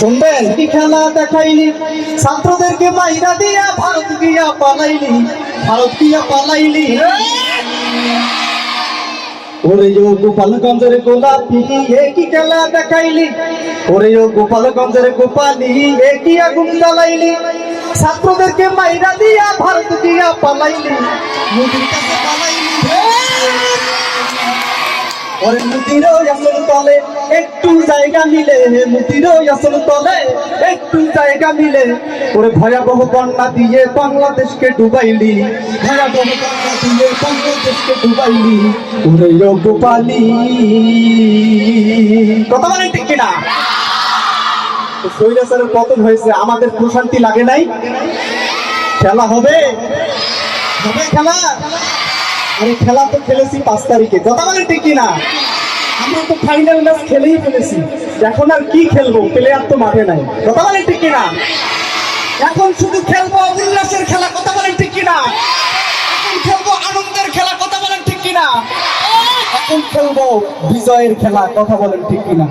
শুনবেন কি খেলা দেখাইলি, ছাত্রদেরকে মাইরা দিয়া ভারত গিয়া পালাইলি, ভারত গিয়া পালাইলি। ওরে ও গোপালগঞ্জের গোলাপি, এ কি খেলা দেখাইলি? ওরে ও গোপালগঞ্জের গোপালি, এ কি আগুন জ্বালাইলি? ছাত্রদেরকে মাইরা দিয়া ভারত দিয়া পালাইলি। পালাইলি ওরে তলে, একটু জায়গা মিলে। তলে, একটু জায়গা মিলে। ওরে ভয়াবহ বন্যা দিয়ে বাংলাদেশকে ডুবাইলি। ভয়াবহ বন্যা দিয়ে বাংলাদেশকে ডুবাইলি। ওরে পতন হয়েছে, আমাদের প্রশান্তি লাগে নাই? খেলা হবে? খেলা? আরে খেলা তো খেলেছি পাঁচ তারিখে। কথা বলেন ঠিক কিনা? আমরা তো ফাইনাল ম্যাচ খেলেই ফেলেছি। এখন আর কি খেলব? প্লেয়ার তো মাঠে নাই। কথা বলেন ঠিক কিনা? এখন শুধু খেলব উল্লাসের খেলা কথা বলেন ঠিক না এখন খেলব আনন্দের খেলা কথা বলেন ঠিক না এখন খেলব বিজয়ের খেলা কথা বলেন ঠিক কিনা?